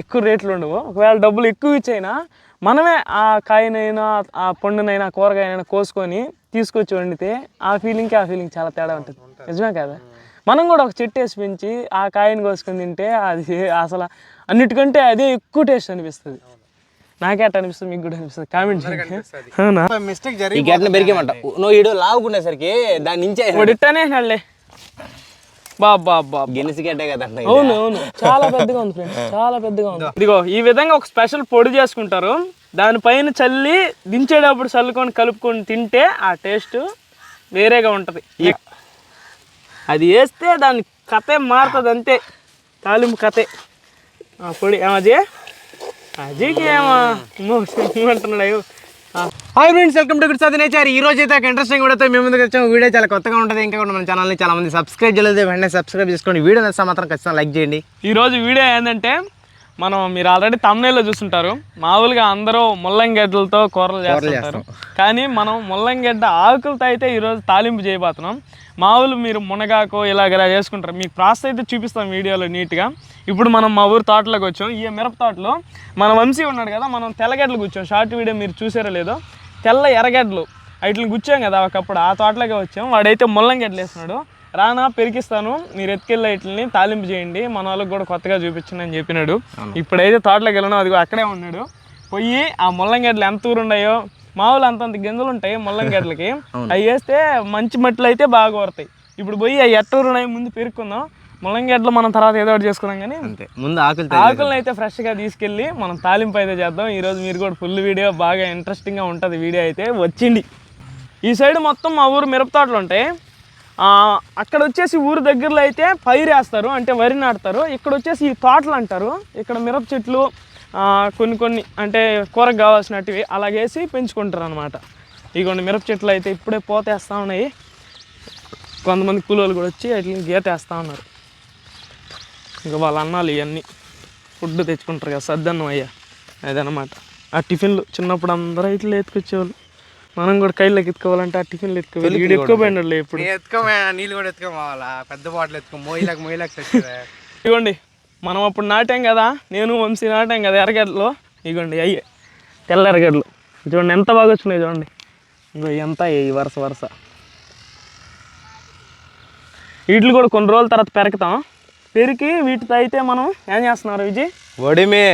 ఎక్కువ రేట్లు ఉండవు. ఒకవేళ డబ్బులు ఎక్కువ ఇచ్చైనా మనమే ఆ కాయనైనా ఆ పండునైనా కూరగాయనైనా కోసుకొని తీసుకొచ్చి వండితే ఆ ఫీలింగ్కి ఆ ఫీలింగ్ చాలా తేడా ఉంటుంది. నిజమే కదా? మనం కూడా ఒక చెట్టు వేసి పెంచి ఆ కాయని కోసుకొని తింటే అది అసలు అన్నిటికంటే అదే ఎక్కువ టేస్ట్ అనిపిస్తుంది. నాకే అట్ట అనిపిస్తుంది మీకు కూడా అనిపిస్తుంది. కామెంట్ చేయండి. మిస్టేక్ జరిగి గట్ల పెరిగేమంట నువ్వు ఈడు లావుకునేసరికి దాని నుంచే ఇట్టనే హళ్ళే అవును అవును. చాలా పెద్దగా ఉంది ఫ్రెండ్స్ చాలా పెద్దగా ఉంది. ఇదిగో ఈ విధంగా ఒక స్పెషల్ పొడి చేసుకుంటారు. దానిపైన చల్లి దించేటప్పుడు చల్లుకొని కలుపుకొని తింటే ఆ టేస్ట్ వేరేగా ఉంటుంది. అది వేస్తే దాని కథే మారుతుంది అంతే. తాలింపు కథే. ఆ పొడి ఏమో అజయ్ అజయ్కి ఏమో అంటున్నాడు hi friends welcome to good sir nature ఈ రోజు అయితే ఒక ఇంట్రెస్టింగ్ వీడియోతో మేము ముందుకు వచ్చాము. వీడియో చాలా కొత్తగా ఉంటుంది. ఇంకా కూడా మన ఛానల్ని చాలా మంది సబ్స్క్రైబ్ చేయలేదు. వెంటనే సబ్స్క్రైబ్ చేసుకోండి. వీడియో నచ్చితే మాత్రం ఖచ్చితంగా లైక్ చేయండి. రోజు వీడియో ఏంటంటే మనం మీరు ఆల్రెడీ తమ్నేల్లో చూస్తుంటారు మామూలుగా అందరూ ముల్లంగడ్డలతో కూరలు చేస్తుంటారు. కానీ మనం ముల్లంగడ్డ ఆకులతో అయితే ఈరోజు తాలింపు చేయబోతున్నాం. మామూలు మీరు మునగాకు ఇలాగ ఇలా చేసుకుంటారు. మీకు ప్రాసెస్ అయితే చూపిస్తాం వీడియోలో నీట్గా. ఇప్పుడు మనం మా ఊరు తోటలోకి వచ్చాం. ఈ మిరప తోటలో మన వంశీ ఉన్నాడు కదా మనం తెల్లగడ్డలు కూర్చోం షార్ట్ వీడియో మీరు చూసారో లేదో. తెల్ల ఎర్రగడ్డలు. వాటిని కూర్చోం కదా ఒకప్పుడు ఆ తోటలోకి వచ్చాం. వాడైతే ముల్లంగడ్డలు వేస్తున్నాడు. రానా పెరికిస్తాను మీరు ఎత్తుకెళ్ళి వీటిని తాలింపు చేయండి. మన వాళ్ళకి కూడా కొత్తగా చూపించండి అని చెప్పినాడు. ఇప్పుడైతే తోటలోకి వెళ్ళినా అదిగో అక్కడే ఉన్నాడు. పోయి ఆ ముల్లంగడ్డలు ఎంత ఊరు ఉన్నాయో మామూలు అంతంత గింజలు ఉంటాయి ముల్లంగడ్డలకి. అవి వేస్తే మంచి మట్లు అయితే బాగా కోరతాయి. ఇప్పుడు పోయి అవి ఎట్టూరు ఉన్నాయి ముందు పెరుక్కుందాం. ముల్లంగడ్డలు మనం తర్వాత ఏదో ఒకటి చేసుకున్నాం కానీ అంతే. ముందు ఆకులు ఆకులను అయితే ఫ్రెష్గా తీసుకెళ్ళి మనం తాలింపు అయితే చేద్దాం. ఈరోజు మీరు కూడా ఫుల్ వీడియో బాగా ఇంట్రెస్టింగ్గా ఉంటుంది వీడియో అయితే. వచ్చింది. ఈ సైడ్ మొత్తం మా ఊరు మిరప తోటలు ఉంటాయి. అక్కడ వచ్చేసి ఊరు దగ్గరలో అయితే పైరేస్తారు అంటే వరి నాటుతారు. ఇక్కడ వచ్చేసి ఈ తోటలు అంటారు. ఇక్కడ మిరప చెట్లు కొన్ని కొన్ని అంటే కూరకు కావాల్సినట్టువి అలాగేసి పెంచుకుంటారు అనమాట ఇగోండి మిరప చెట్లు అయితే ఇప్పుడే పోతేస్తూ ఉన్నాయి. కొంతమంది కూలోళ్ళు కూడా వచ్చి వాటిని గీతేస్తూ ఉన్నారు. ఇంకా వాళ్ళ అన్నాలు ఇవన్నీ. ఫుడ్ తెచ్చుకుంటారు కదా సద్దన్నం అయ్యా. అదనమాట ఆ టిఫిన్లు చిన్నప్పుడు అందరూ ఇట్లా ఎత్తుకొచ్చేవాళ్ళు. మనం కూడా కైళ్ళకి ఎత్తుకోవాలంటే ఆ టిఫిన్లు ఎత్తుకోవాలి. వీడు ఎత్తుకోపోయినాడు ఇప్పుడు. ఎత్తుకో నీళ్ళు కూడా ఎత్తుకో కావాలా పెద్ద బాటిల్ ఎత్తుకో మోయిలకు మోయిలకు ఇగోండి మనం అప్పుడు నాటాం కదా నేను వంశీ నాటాం కదా ఎర్రగడ్డలు. ఇగోండి అయ్యే తెల్ల ఎర్రగడ్డలు. చూడండి ఎంత బాగా వచ్చినాయి చూడండి ఇగో ఎంత అయ్యాయి వరుస వరుస. వీటిని కూడా కొన్ని రోజుల తర్వాత పెరకుతాం పెరికి వీటితో అయితే మనం ఏం చేస్తున్నారు విజయ్? వడిమే.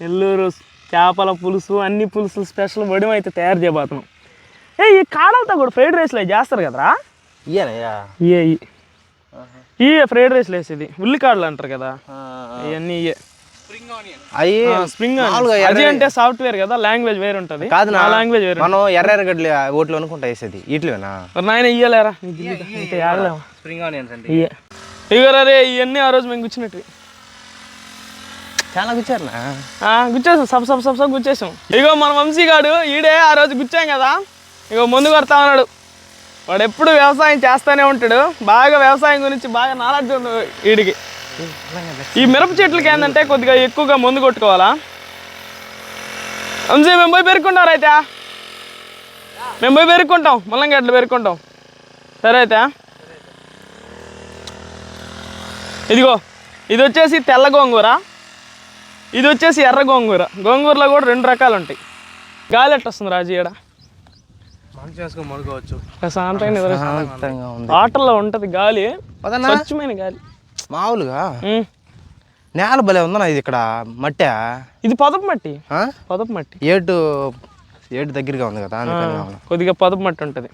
నెల్లూరు చేపల పులుసు అన్ని పులుసులు స్పెషల్ వడిమ అయితే తయారు చేయబోతున్నాం. ఏ ఈ కాడలతో కూడా ఫ్రైడ్ రైస్లో అవి చేస్తారు కదరా? ఇయ్యనయ్యా? ఇయే ఇయ్యి. ఇయే ఫ్రైడ్ రైస్లో వేసేది ఉల్లికాడలు అంటారు కదా. ఇవన్నీ ఇయే అయ్యి స్ప్రింగ్ అది అంటే సాఫ్ట్వేర్ కదా లాంగ్వేజ్ వేరే ఉంటుంది. కాదు నా లాంగ్వేజ్ వేరే మనం ఎర్ర ఎర్రగడ్డలు ఓట్లు అనుకుంటా వేసేది. ఇట్లేనా మరి నాయన ఇయ్యలేరా? స్ప్రింగ్ ఆనియన్స్ అంటే ఇయ్యే. ఇవన్నీ ఆ రోజు మేము కూర్చున్నట్టు చాలా కూర్చారునా గుచ్చేసాం. సబ్ సబ్ సబ్ సబ్ గుచ్చేసాం. ఇగో మన వంశీగాడు ఈడే ఆ రోజు గుచ్చాం కదా. ఇగో ముందు కొడతా ఉన్నాడు. వాడు ఎప్పుడు వ్యవసాయం చేస్తూనే ఉంటాడు. బాగా వ్యవసాయం గురించి బాగా నాలెడ్జ్ ఉంది వీడికి. ఈ మిరప చెట్లకి ఏంటంటే కొద్దిగా ఎక్కువగా మందు కొట్టుకోవాలా? వంశీ మేము పోయి పెరుక్కుంటాం అయితే మేము పోయి పెరుక్కుంటాం. ముల్లంగడ్డలు పెరుక్కుంటాం. సరే అయితే ఇదిగో ఇది వచ్చేసి తెల్ల గోంగూర. ఇది వచ్చేసి ఎర్ర గోంగూర. గోంగూరలో కూడా రెండు రకాలు ఉంటాయి. గాలి ఎట్టొస్తుంది రాజు ఈడ? చేసుకొని శాంతంగా ఉంది. వాటర్లో ఉంటుంది గాలి. స్వచ్ఛమైన గాలి. మామూలుగా. నేల భలే ఉందన్నా ఇది ఇక్కడ మట్టా? ఇది పొదపు మట్టి. ఆ? పొదపు మట్టి. ఏటు ఏటు దగ్గరగా ఉంది కదా. కొద్దిగా పొదపు మట్టి ఉంటుంది.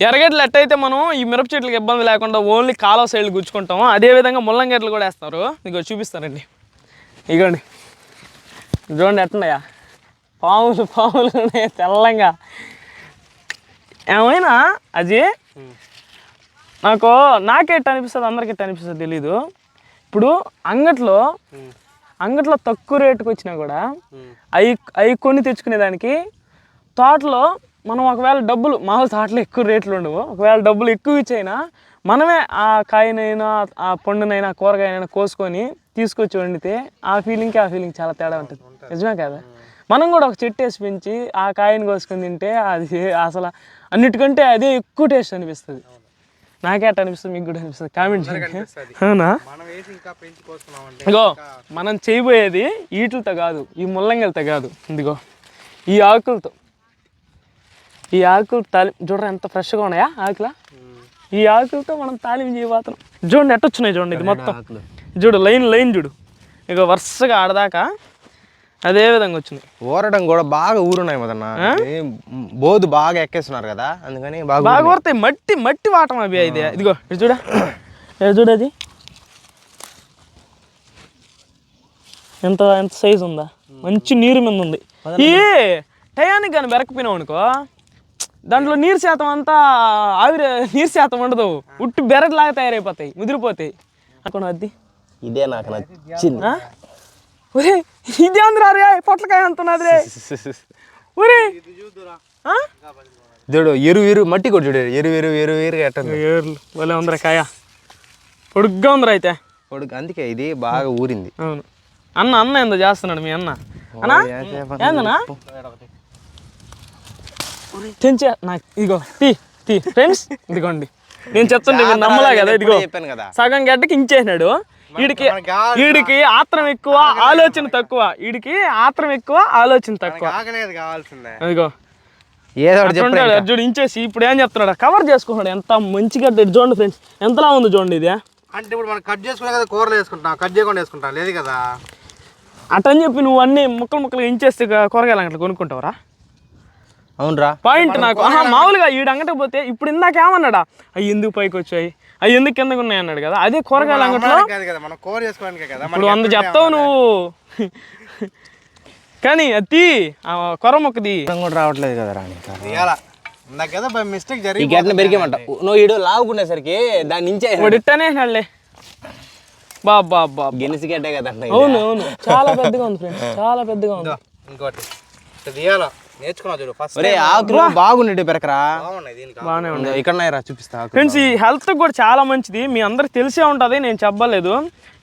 ఎర్రగడ్డలు ఎట్టయితే మనం ఈ మిరప చెట్లకి ఇబ్బంది లేకుండా ఓన్లీ కాలువ సైడ్లు గుచ్చుకుంటాము. అదేవిధంగా ముల్లంగడ్డలు కూడా వేస్తారు. మీకు చూపిస్తానండి. ఇగోండి. చూడండి ఎట్టున్నాయా పాములు పాములు ఉన్నాయి తెల్లంగా. ఏమైనా? అది నాకు నాకే అనిపిస్తుంది అందరికి ఎట్ట అనిపిస్తుంది తెలీదు. ఇప్పుడు అంగట్లో అంగట్లో తక్కువ రేటుకి వచ్చినా కూడా అవి అవి కొని తెచ్చుకునేదానికి తోటలో మనం ఒకవేళ డబ్బులు మామూలు తోటలో ఎక్కువ రేట్లు ఉండవు. ఒకవేళ డబ్బులు ఎక్కువ ఇచ్చైనా మనమే ఆ కాయనైనా ఆ పండునైనా కూరగాయనైనా కోసుకొని తీసుకొచ్చి వండితే ఆ ఫీలింగ్కి ఆ ఫీలింగ్ చాలా తేడా ఉంటుంది. నిజమే కదా? మనం కూడా ఒక చెట్టు వేసి పెంచి ఆ కాయని కోసుకొని తింటే అది అసలు అన్నిటికంటే అదే ఎక్కువ టేస్ట్ అనిపిస్తుంది. నాకే అట్ట అనిపిస్తుంది మీకు కూడా అనిపిస్తుంది. కామెంట్ చేయండి. అవునా? మనం ఇగో చేయబోయేది ఈటలతో కాదు ఈ ముల్లంగలతో కాదు. ఇదిగో ఈ ఆకులతో. ఈ ఆకులు తాలి చూడరా ఎంత ఫ్రెష్గా ఉన్నాయా ఆకుల? ఈ ఆకులతో మనం తాలిం చేయబోతున్నాం. చూడండి ఎట్టొచ్చున్నాయి చూడండి ఇది మొత్తం. చూడు లైన్ లైన్ చూడు. ఇక వరుసగా ఆడదాకా అదే విధంగా వచ్చినాయి ఊరడం కూడా బాగా ఊరున్నాయి మొదన్న. బోధు బాగా ఎక్కేస్తున్నారు కదా అందుకని బాగా బాగా కొడతాయి మట్టి మట్టి వాటం అవి ఇది ఇదిగో ఇది చూడ. ఇది చూడు అది. ఎంత ఎంత సైజు ఉందా? మంచి నీరు మీద ఉంది. ఈ టయానికి కానీ బెరకపోయినావు అనుకో దాంట్లో నీరు శాతం అంతా ఆవిరి నీరు శాతం ఉండదు. ఉట్టి బెరట్లాగా తయారైపోతాయి ముదిరిపోతాయి. అక్కడ అది? ఇదే నాకు నచ్చింది? ఒరే ఇది అందరా రే? పొట్లకాయ అంటున్నది రే ఒరే? చూడు ఎరు ఎరు మట్టి కూడా చూడు ఎరు ఎరు ఎరు ఎరు ఎట్టుంది ఏర్లు భలే ఉందిరా కాయ. పొడుగ్గా ఉందిరా అయితే. పొడుగు అందుకే ఇది బాగా ఊరింది. అవును. అన్న అన్న ఏందో చేస్తున్నాడు మీ అన్న. అన్నా? ఏందన్నా? తెంచే నాకు ఇదిగో తీ తీ ఫ్రెండ్స్ ఇదిగోండి. నేను చెప్తుంటే నమ్మలా కదా ఇదిగో. చెప్పాను కదా. సగం గడ్డకి ఇంచేసినాడు. వీడికి వీడికి ఆత్రం ఎక్కువ ఆలోచన తక్కువ. వీడికి ఆత్రం ఎక్కువ ఆలోచన తక్కువ. అదిగో. ఏదో ఇంచేసి ఇప్పుడు ఏం చెప్తున్నాడు? కవర్ చేసుకుంటున్నాడు. ఎంత మంచిగా చూడండి ఫ్రెండ్స్. ఎంతలా ఉంది చూడండి ఇది? అంటే ఇప్పుడు మనం కట్ చేసుకునే కదా కూరలు వేసుకుంటాం కట్ చేయకుండా వేసుకుంటాం. లేదు కదా? అటని చెప్పి నువ్వు అన్ని ముక్కలు ముక్కలు ఇంచేస్తే కూరగాయలు అంగట్లో కొనుక్కుంటావురా? అవునరా. పాయింట్ నాకు. ఆహా మామూలుగా ఈడు అంగటికి పోతే ఇప్పుడు ఇందాక ఏమన్నాడా? అవి ఎందుకు పైకి వచ్చాయి? అవి ఎందుకు కిందకు ఉన్నాయి అన్నాడు కదా. అదే కూరగాయల అంగట్లో కాదు కదా మనం కూర చేసుకోవడానికే కదా. ఇప్పుడు వంద చెప్తావు నువ్వు. కానీ అది ఆ కొర మొక్కది. కూడా రావట్లేదు కదా రాని కదా మిస్టేక్ ఈ జరిగి గట్టిన పెరిగేమంట నువ్వు ఈడు లావుకునేసరికి దాని నుంచే ఇట్టనే నల్లే బా బా బా గెలిసి గడ్డే కదంట ఇది. అవును. అవును చాలా పెద్దగా ఉంది ఫ్రెండ్స్ చాలా పెద్దగా ఉంది. ఇంకోటి. తీయాలా నేర్చుకున్నా చూడు ఫస్ట్ ఒరే ఆకులు బాగుండేటి పెరకరా? బాగున్నాయి దీనికి బాగానే ఉంది ఇక్కడ చూపిస్తా. ఫ్రెండ్స్ ఈ హెల్త్ కూడా చాలా మంచిది. మీ అందరికి తెలిసే ఉంటుంది నేను చెప్పలేదు.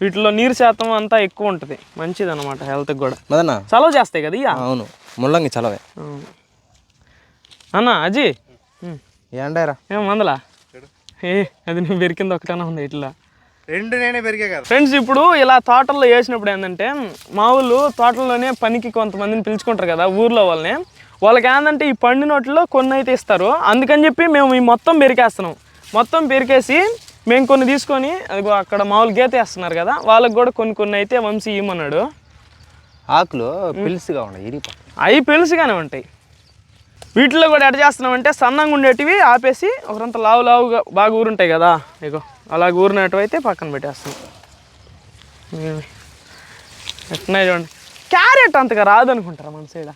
వీటిలో నీరు శాతం అంతా ఎక్కువ ఉంటుంది. మంచిది అనమాట హెల్త్కి కూడా. మదన్న? చలవ చేస్తాయి కదా అవును. ముల్లంగి చలవే. అన్న అజీ. ఏండారా ఏం మందలా? ఏ అది నువ్వు పెరికింది ఒకటేనా ఉంది ఇట్లా. రెండు నేనే పెరిగే కదా. ఫ్రెండ్స్ ఇప్పుడు ఇలా తోటల్లో వేసినప్పుడు ఏంటంటే మా ఊళ్ళు తోటల్లోనే పనికి కొంతమందిని పిలుచుకుంటారు కదా ఊర్లో వాళ్ళని. వాళ్ళకి ఏంటంటే ఈ పండినోట్లో కొన్ని అయితే ఇస్తారు. అందుకని చెప్పి మేము ఈ మొత్తం పెరికేస్తున్నాం. మొత్తం పెరికేసి మేము కొన్ని తీసుకొని అదిగో అక్కడ మామూలు గీత వేస్తున్నారు కదా వాళ్ళకి కూడా కొన్ని కొన్ని అయితే వంశీ ఇమ్మన్నాడు ఆకులు పిలుసుగా ఉన్నాయి అవి పెలుసుగానే ఉంటాయి. వీటిలో కూడా ఎడ చేస్తున్నామంటే సన్నంగా ఉండేటివి ఆపేసి ఒకరంత లావు లావుగా బాగా ఊరుంటాయి కదా ఇగో అలాగ ఊరినట్టు అయితే పక్కన పెట్టేస్తున్నాం. ఎట్టున్నాయి చూడండి. క్యారెట్ అంతగా రాదనుకుంటారా మన సైడ్?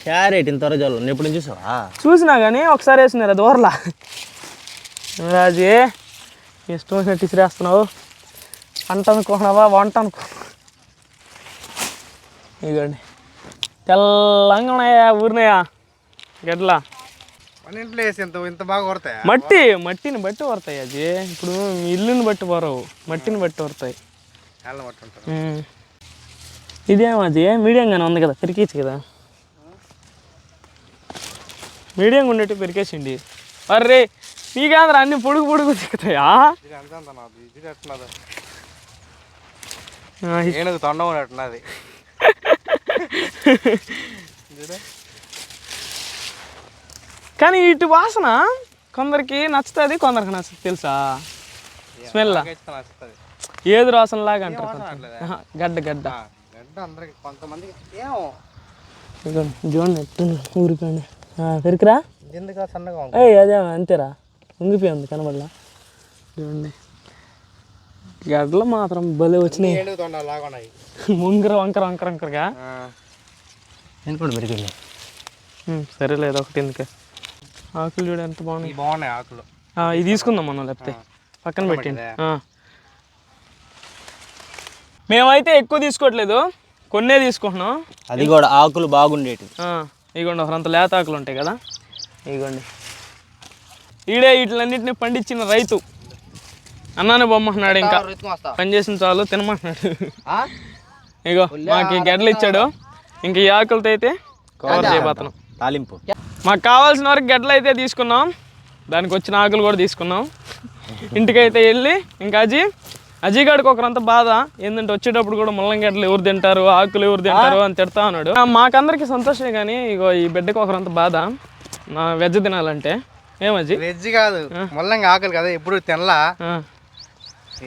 క్యారెట్ ఇంత వరకు నేను ఎప్పుడు చూసావా? చూసినా కానీ ఒకసారి వేసినారు అది ఊరలా రాజీ ఇష్టం వచ్చినట్టు ఇసిరేస్తున్నావు. పంట అనుకున్నావా వంట అనుకో ఇదిగోండి. తెల్లంగా ఉన్నాయా ఊరినాయా? గడ్లా మన ఇంట్లో వేసి ఇంత ఇంత బాగా కొడతాయా? మట్టి మట్టిని బట్టి వరతాయి అది ఇప్పుడు మీ ఇల్లుని బట్టి వరవు మట్టిని బట్టి వరతాయి చాలా మట్టి ఉంటారు ఉమ్. ఇదేం అది మీడియంగానే ఉంది కదా పెరికేసి కదా. మీడియంగా ఉండేటి పెరికేసిండి అర్రే నీకేంద్ర అన్ని పొడుగు పొడుగు దిక్కుతాయా ఏనుగు తొండ ఉన్నట్టున్నది కానీ ఇటు వాసన కొందరికి నచ్చుతుంది కొందరికి నచ్చుతుంది తెలుసా? స్మెల్ ఏది వాసన లాగా అంటారు గడ్డ గడ్డ. గడ్డ అందరికి కొంతమందికి ఏమో. చూడండి ఎట్టుంది ఊరిపోయింది పెరికిరా? ఎందుకు సన్నగా ఏయ్ అదే అంతేరా. ఉంగిపోయింది కనబడలా. చూడండి గడ్డలు మాత్రం భలే వచ్చినాయి. ముంగర వంకర వంకర వంకరగా. కూడా పెరిగింది ఉమ్, సరేలేదు ఒకటి ఎందుకు. ఆకులు చూడ ఎంత బాగున్నాయి. బాగున్నాయి ఆకులు. ఆ, ఇది తీసుకుందాం మనం లేకపోతే. పక్కన పెట్టండి. మేమైతే ఎక్కువ తీసుకోవట్లేదు. కొన్నే తీసుకుంటున్నాం. అది కూడా ఆకులు బాగుండేటి ఆ, ఇగోండి ఒకరంత లేత ఆకులు ఉంటాయి కదా? ఇగోండి. ఈడే వీటిలన్నింటినీ పండించిన రైతు. అన్నాను బొమ్మంటున్నాడు ఇంకా. పని చేసిన చాలు తినమంటున్నాడు ఇగో మాకు ఈ గడ్డలు ఇచ్చాడు ఇంక ఈ ఆకులతో అయితే కవర్ చేయబోతున్నాం తాలింపు. మాకు కావాల్సిన వరకు గడ్డలు అయితే తీసుకున్నాం. దానికి వచ్చిన ఆకులు కూడా తీసుకున్నాం. ఇంటికైతే వెళ్ళి ఇంకా అజీ అజీ గాడికి ఒకరంత బాధ. ఏంటంటే వచ్చేటప్పుడు కూడా ముల్లంగడ్డలు ఎవరు తింటారు ఆకులు ఎవరు తింటారు అని తిడతా ఉన్నాడు. ఆ, మాకందరికి సంతోషమే కానీ ఇగో ఈ బిడ్డకి ఒకరంత బాధ. నా వెజ్ తినాలంటే. ఏమజీ వెజ్ కాదు. ముల్లంగా ఆకలి కదా ఎప్పుడు తినలా.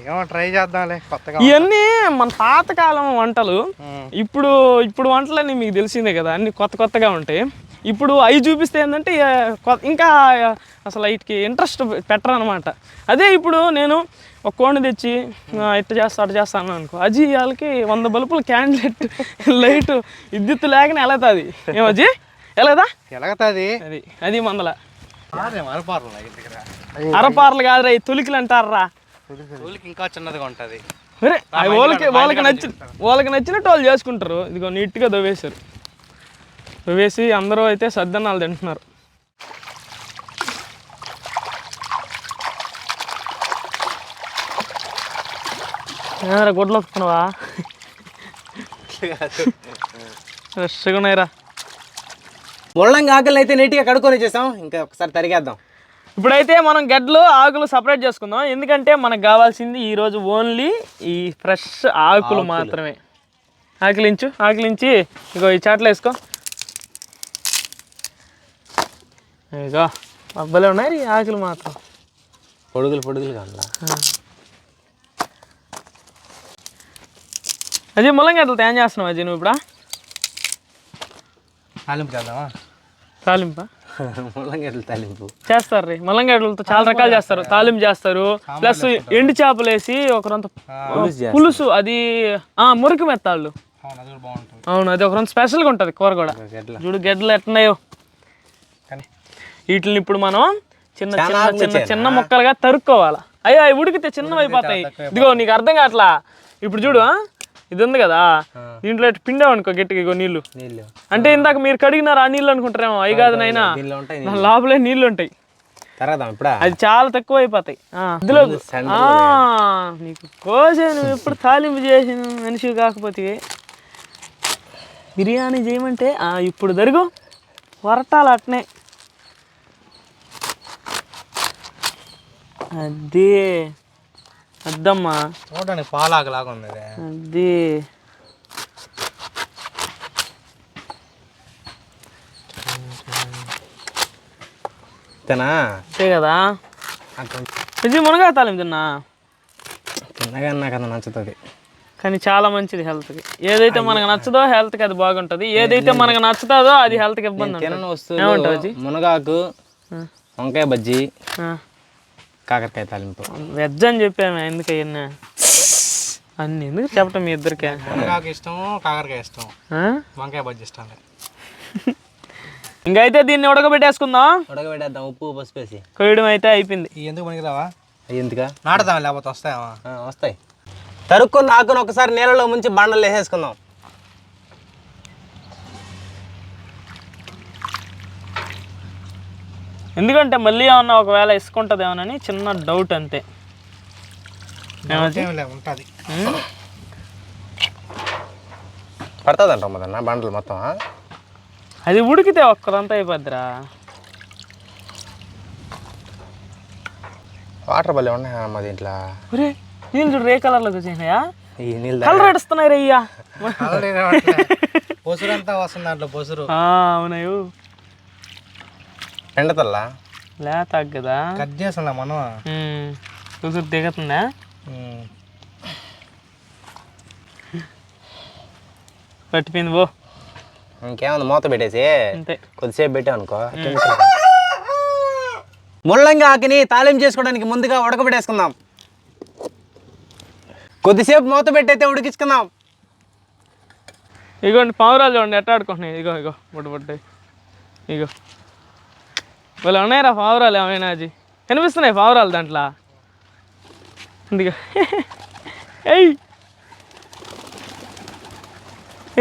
ఏమో ట్రై చేద్దాంలే కొత్తగా ఇవన్నీ మన పాతకాలం వంటలు. ఇప్పుడు ఇప్పుడు వంటలన్నీ మీకు తెలిసిందే కదా అన్ని కొత్త కొత్తగా ఉంటాయి. ఇప్పుడు అవి చూపిస్తే ఏంటంటే ఇక అసలు వీటికి ఇంట్రెస్ట్ పెట్టరు అనమాట అదే ఇప్పుడు నేను ఒక కోడిని తెచ్చి ఇట్ట చేస్తా అట్ట చేస్తాను అనుకో అజీ వాళ్ళకి వంద బల్బులు క్యాండిలెట్ లైట్ విద్యుత్ లేకనే వెళతాది ఏమజీ ఎలాదా ఎలాగతాది? అది అది మందల. అరపార్లు కాదురా ఈ తులికలు అంటారా ఇంకా చిన్నదిగా ఉంటుంది. వాళ్ళకి వాళ్ళకి నచ్చి వాళ్ళకి నచ్చినట్టు వాళ్ళు చేసుకుంటారు. ఇదిగో నీట్గా దవ్వేశారు. దవ్వేసి అందరూ అయితే సద్దన్నాలు తింటున్నారు. ఏమరా గుడ్లు వస్తున్నావా ఫ్రెష్గా ఉన్నాయిరా. ముల్లంగా ఆకలి అయితే నీట్గా కడుక్కొని వచ్చేసాం. ఇంకా ఒకసారి తరిగేద్దాం. ఇప్పుడైతే మనం గడ్డలు ఆకులు సపరేట్ చేసుకుందాం. ఎందుకంటే మనకు కావాల్సింది ఈరోజు ఓన్లీ ఈ ఫ్రెష్ ఆకులు. మాత్రమే. ఆకిలించు ఆకిలించి ఇగో ఈ చాట్లు వేసుకో. ఇగో అబ్బలే ఉన్నాయి ఆకులు మాత్రం. పొడుగులు పొడుగులు కావాలా అజయ్ ముల్లంగడ్డలు తయారు చేస్తున్నావు అజయ్ నువ్వు ఇప్పుడు? తాలింపు చేద్దామా తాలింపా? ముల్లంగడ్డలు తాలింపు. చేస్తారు రీ ముల్లంగడ్డలతో చాలా రకాలు చేస్తారు. తాలింపు చేస్తారు. ప్లస్ ఎండు చేపలు వేసి ఒకరంత పులుసు అది ఆ, మురికి మెత్తాళ్ళు. అవును అది కూడా బాగుంటుంది. అవును అది ఒకరంత స్పెషల్గా ఉంటుంది కూర కూడా. చూడు గడ్డలు ఎట్టున్నాయో కానీ వీటిని ఇప్పుడు మనం చిన్న చిన్న చిన్న చిన్న ముక్కలుగా తరుక్కోవాలి. అయ్యో అవి ఉడికితే చిన్నవి అయిపోతాయి. ఇదిగో నీకు అర్థం కావట్లా? ఇప్పుడు చూడు ఆ? ఇది ఉంది కదా దీంట్లో పిండావు అనుకో గట్టిగా ఇగో నీళ్ళు. అంటే ఇందాక మీరు కడిగినారు ఆ నీళ్ళు అనుకుంటారేమో అవి కాదు దాని లోపలే నీళ్ళు ఉంటాయి. అది చాలా తక్కువ అయిపోతాయి. ఇందులో నీకు కోసే నువ్వు ఎప్పుడు తాలింపు చేసిన మనిషి కాకపోతే. బిర్యానీ చేయమంటే ఆ, ఇప్పుడు దరుగు వరటాలు అట్నే. అది అద్దమ్మా. చూడడానికి పాలాకలాగా ఉంది ఇది. అది. తినా అంతే కదా? ఇది మునగా తాలింపు తిన్నా? తిన్నగా నాకు అంత నచ్చుతుంది. కానీ చాలా మంచిది హెల్త్కి. ఏదైతే మనకు నచ్చదో హెల్త్కి అది బాగుంటుంది. ఏదైతే మనకు నచ్చుతుందో అది హెల్త్కి ఇబ్బంది ఉంటుంది. తినని మునగాకు వంకాయ బజ్జీ కాకరకాయ తాలింపు. వెజ్ అని చెప్పాము ఎందుకు అయ్యన్నా? అన్ని ఎందుకు చెప్పటం మీ ఇద్దరికే? మునగాకు ఇష్టం కాకరకాయ ఇష్టం. ఆ? వంకాయ బజ్జీ ఇష్టం. ఇంకైతే దీన్ని ఉడకబెట్టేసుకుందాం. ఉడకబెట్టేద్దాం ఉప్పు పసుపు వేసి. కొయ్యడం అయితే అయిపోయింది. ఎందుకు పనికిరావా? ఎందుకా? నాటుదాం లేకపోతే వస్తాయా? ఆ, వస్తాయి. తరుక్కున్న ఆకును ఒకసారి నీళ్ళలో ముంచి బండలు వేసేసుకుందాం. ఎందుకంటే మళ్ళీ ఏమన్నా ఒకవేళ ఇసుకుంటుందేమోనని చిన్న డౌట్ అంతే? ఉంటుంది. ఉం? పడుతుందంట మొదన్న బండలు మొత్తం? అది ఉడికితే ఒక్కరంతా అయిపోద్దిరా. వాటర్ బల్లే ఉన్నాయి అమ్మ దీంట్లో? ఒరే నీళ్ళు చూడు రే కలర్లోకి వచ్చేసినాయా ఈ నీళ్ళు కలర్ ఏడుస్తున్నాయి రే అయ్యా పొసురు అంతా వస్తుంది దాంట్లో పొసురు ఆ, అవునాయు. ఎండతల్లా? లేత కదా కట్ చేస్తున్నా మనం? చూసి దిగుతుందా? పట్టిపోయింది పో. ఇంకేముంది మూత పెట్టేసి అంతే. కొద్దిసేపు పెట్టావు అనుకో. ముల్లంగి ఆకుని తాలింపు చేసుకోవడానికి ముందుగా ఉడకబెట్టేసుకుందాం. కొద్దిసేపు మూత పెట్టయితే ఉడికించుకుందాం. ఇగోండి పావురాలు చూడండి ఎట్ట ఆడుకుంటున్నాయి? ఇగో ఇగో బుడ్డ బుడ్డ ఇగో. వాళ్ళు ఉన్నాయిరా పావురాలు ఏమైనా అది? కనిపిస్తున్నాయి పావురాలు దాంట్లో? ఏయ్!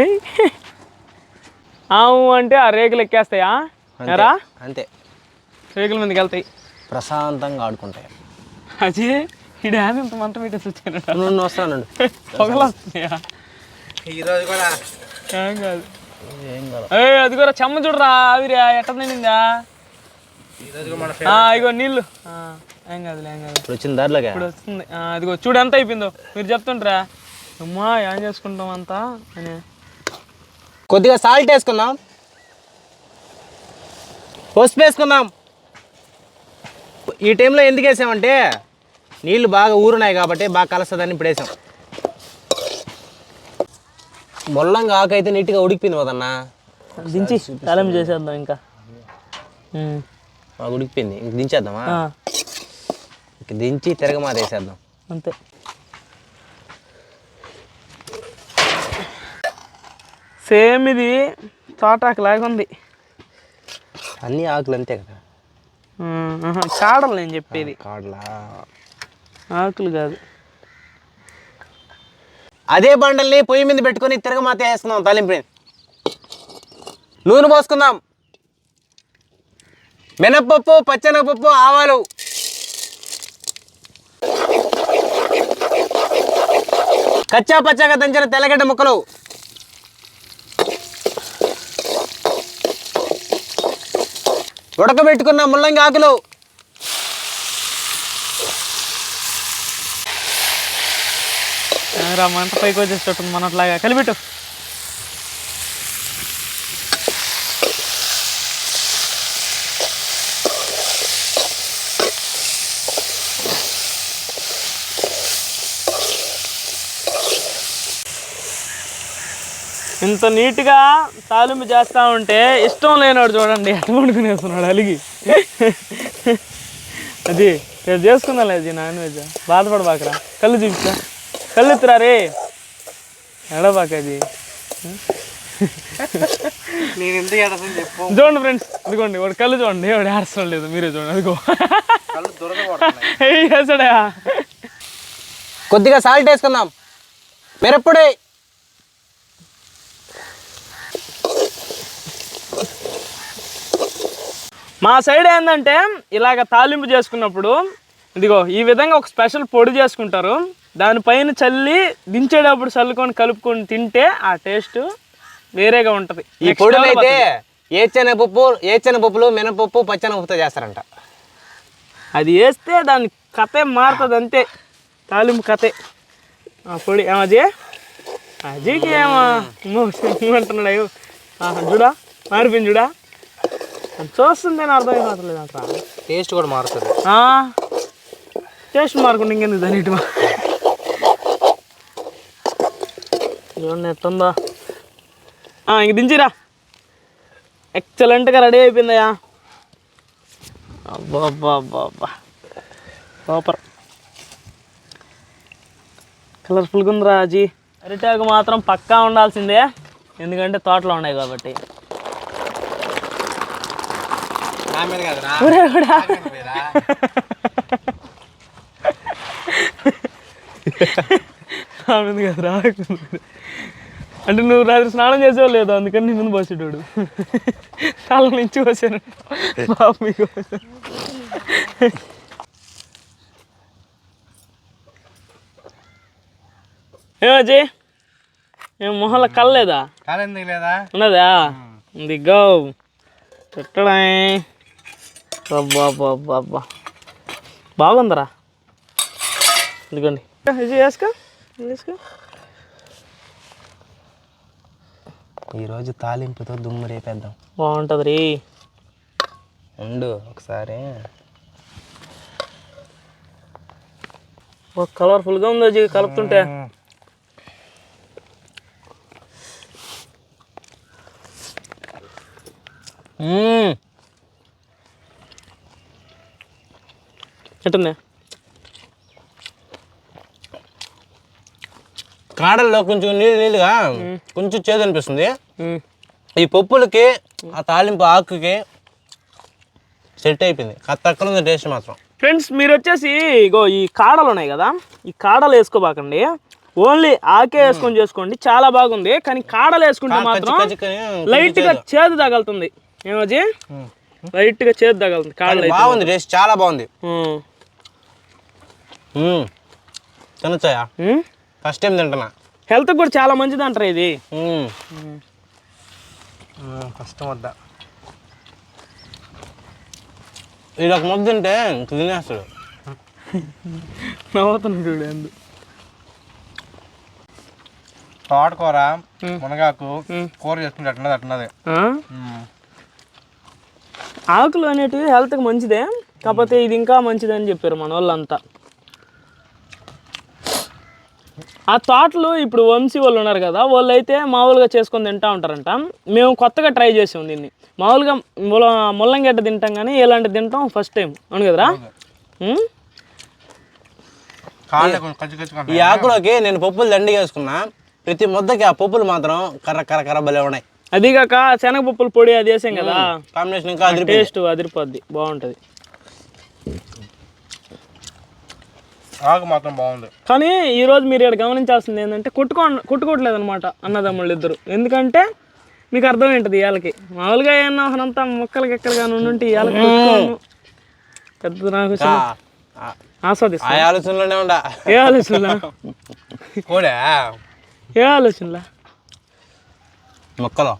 ఏయ్! ఆవు అంటే ఆ రేకులు ఎక్కేస్తాయా? ఎరా? అంతే. రేకుల మీదకి వెళ్తాయి. ప్రశాంతంగా ఆడుకుంటాయి. అది ఈ డ్యామ్ ఇంత మంట పెట్టేసి వచ్చాను నువ్వు వస్తాను పొగలు వస్తున్నాయా? ఈరోజు కూడా. ఏం కాదు. ఏం కాదు. అది కూడా చెమ్మ చూడరా ఆవిరా ఎట్ట నిండిందా? ఇగో నీళ్ళు. ఆ. ఏం కాదులే ఏం కాదు ఇప్పుడు వచ్చిన దారిలోగా ఇప్పుడు వస్తుంది. అదిగో చూడు ఎంత అయిపోయిందో. మీరు చెప్తుంటారా? అమ్మా ఏం చేసుకుంటాం అంతా? అని. కొద్దిగా సాల్ట్ వేసుకుందాం. పసుపు వేసుకుందాం. ఈ టైంలో ఎందుకు వేసామంటే నీళ్ళు బాగా ఊరున్నాయి కాబట్టి బాగా కలుస్తుందని ఇప్పుడు వేసాం. మొల్లంగా ఆకు అయితే నీట్గా ఉడికిపోయింది కదన్నా. దించి తాలింపు చేసేద్దాం ఇంకా. ఉడికిపోయింది ఇంక దించేద్దామా? ఇంక దించి తిరగమాత వేసేద్దాం. అంతే. సేమ్ ఇది తోటాకు లాగా ఉంది. అన్ని ఆకులు అంతే కదా? కాడలు నేను చెప్పేది. కాడలా? ఆకులు కాదు. అదే బండల్ని పొయ్యి మీద పెట్టుకొని తిరగమాత వేస్తున్నాం తాలింపుని నూనె పోసుకుందాం. మినప్పప్పు పచ్చెనగపప్పు ఆవాలు. కచ్చా పచ్చగా దంచిన తెల్లగడ్డ ముక్కలు. ఉడకబెట్టుకున్న ముల్లంగి ఆకులు. రా మంట పైకి వచ్చేటట్టు మనట్లాగా. కలిపెట్టు. ఇంత నీట్గా తాలింపు చేస్తా ఉంటే ఇష్టం లేనివాడు చూడండి. ఎట్ట పడుకునేస్తున్నాడు అలిగి. అది రేపు చేసుకుందాం లేదు నాన్ వెజ్. బాధపడబాకరా. కళ్ళు చూపించా కళ్ళు ఎత్తురా రే. ఎడబాక అది. చూడండి ఫ్రెండ్స్ ఇదిగోండి వాడు కళ్ళు చూడండి. వాడు ఆడడం లేదు మీరే చూడండి అదిగో. కొద్దిగా సాల్ట్ వేసుకుందాం. మిరప్పొడి మా సైడ్ ఏంటంటే ఇలాగ తాలింపు చేసుకున్నప్పుడు ఇదిగో ఈ విధంగా ఒక స్పెషల్ పొడి చేసుకుంటారు. దానిపైన చల్లి దించేటప్పుడు చల్లుకొని కలుపుకొని తింటే ఆ టేస్ట్ వేరేగా ఉంటుంది. ఈ పొడులు అయితే ఏ శనగపప్పు ఏ శనగపప్పులు మినపప్పు పచ్చెనగపప్పుతో చేస్తారంట. అది వేస్తే దాని కథే మారుతుంది అంతే. తాలింపు కథే. ఆ పొడి అజయ్ అజయ్కి ఏమో అంటున్నాడు చూడా మారిపోయింది చూడా అది చూస్తుంటే నేను అర్థమైపోతలేదు అంటారా టేస్ట్ కూడా మారుతుంది. టేస్ట్ మార్కుండా ఇంకెందుకు దాని ఇటు చూడండి ఎట్టుందో ఆ, ఇంక దించిరా. ఎక్సలెంట్గా రెడీ అయిపోయిందయ్యా. అబ్బా అబ్బా అబ్బా అబ్బా సూపర్ కలర్ఫుల్గా ఉందిరా అజీ. అరిటాకు మాత్రం పక్కా ఉండాల్సిందే. ఎందుకంటే తోటలో ఉన్నాయి కాబట్టి. కూడా. ఆమె కదా అంటే నువ్వు రాత్రి స్నానం చేసేవా లేదు? అందుకని నీ ముందు పోసేటోడు. తల నుంచి పోసాను బాబు మీకు ఏమజీ ఏం మొహంలో కళ్ళలేదా లేదా? ఉన్నదా? దిగ్గో. పెట్టడా అబ్బా అబ్బా అబ్బా అబ్బా బాగుందరా? ఇదిగోండి. ఇది వేసుకో. ఇది వేసుకో. ఈరోజు తాలింపుతో దుమ్ము రేపేద్దాం. బాగుంటుంది రీ ఉండు ఒకసారి. కలర్ఫుల్గా ఉంది అది కలుపుతుంటే. మ్మ్. ఎట్టుంది? కాడల్లో కొంచెం నీళ్ళు నీళ్ళుగా కొంచెం చేదు అనిపిస్తుంది. ఈ పప్పులకి ఆ తాలింపు ఆకుకి సెట్ అయిపోయింది. తక్కువ ఉంది టేస్ట్ మాత్రం. ఫ్రెండ్స్ మీరు వచ్చేసి ఇగో ఈ కాడలు ఉన్నాయి కదా ఈ కాడలు వేసుకోబాకండి. ఓన్లీ ఆకే వేసుకొని చేసుకోండి. చాలా బాగుంది. కానీ కాడలు వేసుకుంటే మాత్రం లైట్గా చేదు. తగలుతుంది. ఏమోజీ? లైట్గా చేదు తగలుతుంది కాడలు బాగుంది టేస్ట్ చాలా బాగుంది. తినొచ్చాయా. ఫస్ట్ టైం తింటున్నా. హెల్త్ కూడా చాలా మంచిది అంటారు ఇది. ఫస్ట్ వద్ద? ఇది ఒక ముద్ద తింటే తినేస్తాడు. నవ్వుతున్నాడు చూడు ఎందు. తోటకూర మునగాకు కూర చేసుకుంటే అట్న్నది అట్న్నది ఆకులు అనేటివి హెల్త్కి మంచిదే కాకపోతే ఇది ఇంకా మంచిది అని చెప్పారు మన వాళ్ళంతా. ఆ తోటలు ఇప్పుడు వంశీ వాళ్ళు ఉన్నారు కదా వాళ్ళు అయితే మామూలుగా చేసుకొని తింటా ఉంటారంట. మేము కొత్తగా ట్రై చేసాం దీన్ని. మామూలుగా ముల ముల్లంగడ్డ తింటాం కానీ ఇలాంటి తింటాం ఫస్ట్ టైం. అవును కదరా? ఈ ఆకులోకి నేను పప్పులు దండిగా వేసుకున్నా ప్రతి ముద్దకి ఆ పప్పులు మాత్రం కర్ర కర్ర కర్ర భలే ఉన్నాయి. అదిగాక శనగపప్పుల పొడి అది వేసాం కదా. కాంబినేషన్ ఇంకా అదిరి టేస్ట్ అదిరిపోద్ది. బాగుంటుంది. ఆకు మాత్రం బాగుంది. కానీ ఈరోజు మీరు ఇక్కడ గమనించాల్సింది ఏంటంటే కొట్టుకో కొట్టుకోవట్లేదు అనమాట అన్నదమ్ముళ్ళు ఇద్దరు. ఎందుకంటే మీకు అర్థమైంటుంది ఇవాళకి మామూలుగా ఏమన్నా అంతా మొక్కలకి ఉంటే ఇవాళకి కొట్టుకోను పెద్ద నాకు ఆస్వాదిస్తా. ఆలోచనలోనే ఉండా? ఏ ఆలోచనలా? కోడే ఏ ఆలోచనలా? మొక్కలు.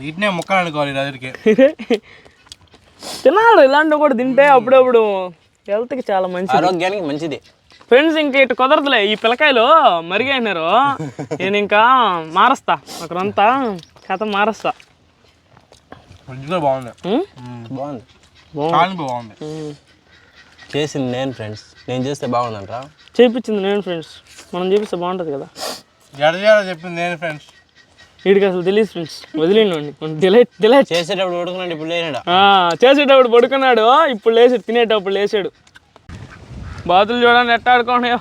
వీటినే ముక్కలు అనుకోవాలి తినాలి ఇలాంటివి కూడా తింటే అప్పుడప్పుడు హెల్త్కి చాలా మంచిది. ఆరోగ్యానికి మంచిది. ఫ్రెండ్స్ ఇంక ఇటు కుదరదులే. ఈ పిల్లకాయలు మరిగైనారు నేను ఇంకా మారస్తా. ఒకరంతా కథ మారస్తా. బాగుంది? బాగుంది. చేసింది నేను ఫ్రెండ్స్ నేను చేస్తే బాగుందంట చేయించింది నేను ఫ్రెండ్స్ మనం చేపిస్తే బాగుంటుంది కదా. చెప్పింది నేను ఫ్రెండ్స్ వీడికి అసలు తెలియదు ఫ్రెండ్స్ వదిలేండి డిలైట్ డిలైట్ చేసేటప్పుడు పడుకున్నాడు ఇప్పుడు లేనాడు చేసేటప్పుడు పడుకున్నాడు. ఇప్పుడు లేచాడు తినేటప్పుడు లేచాడు. బాతులు చూడండి ఎట్ట ఆడుకోండియో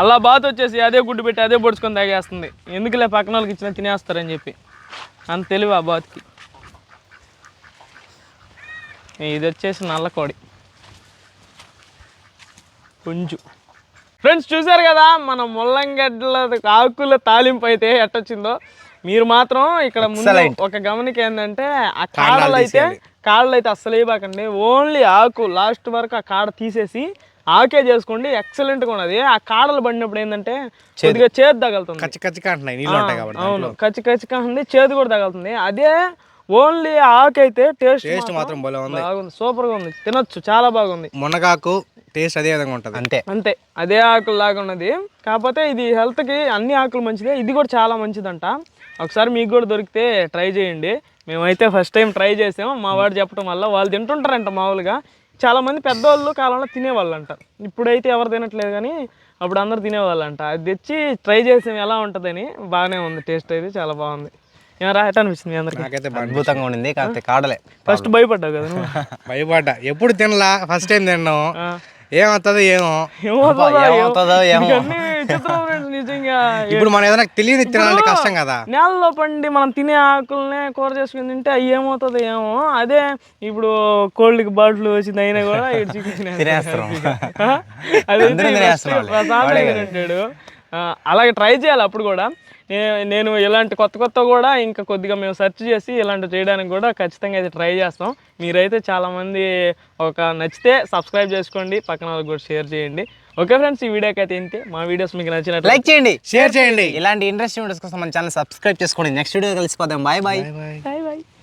అలా బాతు వచ్చేసి అదే గుడ్డు పెట్టి అదే పొడుచుకొని తాగేస్తుంది. ఎందుకులే పక్కన వాళ్ళకి ఇచ్చిన తినేస్తారని చెప్పి. అంత తెలివి ఆ బాతుకి. ఇది వచ్చేసి నల్ల కోడి. పుంజు. ఫ్రెండ్స్ చూసారు కదా మన ముల్లంగడ్డల ఆకుల తాలింపు అయితే ఎట్టొచ్చిందో? మీరు మాత్రం ఇక్కడ ముందు ఒక గమనిక ఏంటంటే ఆ కాడలు అయితే కాడలు అయితే అస్సలు వేయబాకండి. ఓన్లీ ఆకు లాస్ట్ వరకు ఆ కాడ తీసేసి ఆకే చేసుకోండి. ఎక్సలెంట్గా ఉన్నది. ఆ కాడలు పడినప్పుడు ఏంటంటే కొద్దిగా చేదు తగులుతుంది. కచ్చి అవును. కచ్చి కచ్చిగా ఉంది చేదు కూడా తగులుతుంది. అదే ఓన్లీ ఆకు అయితే టేస్ట్ టేస్ట్ మాత్రం భలే ఉంది. బాగుంది. సూపర్గా ఉంది. తినొచ్చు. చాలా బాగుంది. మునగాకు టేస్ట్ అదే విధంగా ఉంటుంది. అంతే. అంతే. అదే ఆకులు లాగా ఉన్నది. కాకపోతే ఇది హెల్త్కి అన్ని ఆకులు మంచిదే. ఇది కూడా చాలా మంచిదంట. ఒకసారి మీకు కూడా దొరికితే ట్రై చేయండి. మేమైతే ఫస్ట్ టైం ట్రై చేసాం మా వాడు చెప్పడం వల్ల వాళ్ళు తింటుంటారంట మామూలుగా. చాలా మంది పెద్దవాళ్ళు కాలంలో తినేవాళ్ళంట. ఇప్పుడైతే ఎవరు తినట్లేదు కానీ అప్పుడు అందరు తినేవాళ్ళంట. అది తెచ్చి ట్రై చేసాం ఎలా ఉంటుందని బాగానే ఉంది. టేస్ట్ అయితే చాలా బాగుంది. ఏమరా ఎట్లా అనిపిస్తుంది మీ అందరికి? నాకైతే అద్భుతంగా ఉండింది. కాకపోతే కాడలే. ఫస్ట్ భయపడ్డావు కదా భయపడ్డా. ఎప్పుడు తినలా? ఫస్ట్ టైం తిన్నాం. ఏమవుతుందో ఏమో. ఏమవుతుందో ఏమవుతుందో ఏమో. నిజంగా. ఇప్పుడు మనం ఏదైనా తెలియని తినాలంటే కష్టం కదా. నేలలో పండి మనం తినే ఆకులనే కూర చేసుకుని తింటే అవి ఏమవుతుందో ఏమో. అదే ఇప్పుడు కోళ్ళకి బాటిల్ వచ్చింది అయినా కూడా ఈడు చికెన్ తినేస్తాం. అది అందరూ తినేస్తున్నాం వాళ్ళే. అంటాడు అలాగే ట్రై చేయాలి అప్పుడు కూడా. నేను ఇలాంటి కొత్త కొత్త కూడా ఇంకా కొద్దిగా మేము సెర్చ్ చేసి ఇలాంటి చేయడానికి కూడా ఖచ్చితంగా అయితే ట్రై చేస్తాం. మీరైతే చాలామంది ఒక నచ్చితే సబ్స్క్రైబ్ చేసుకోండి. పక్కన వాళ్ళకి కూడా షేర్ చేయండి. ఓకే ఫ్రెండ్స్ ఈ వీడియోకి అయితే ఇంతే. మా వీడియోస్ మీకు నచ్చినట్లయితే లైక్ చేయండి. షేర్ చేయండి. ఇలాంటి ఇంట్రెస్టింగ్ వీడియోస్ కోసం మన ఛానల్ సబ్స్క్రైబ్ చేసుకోండి. Next video కలిసిపోదాం. Bye bye Bye.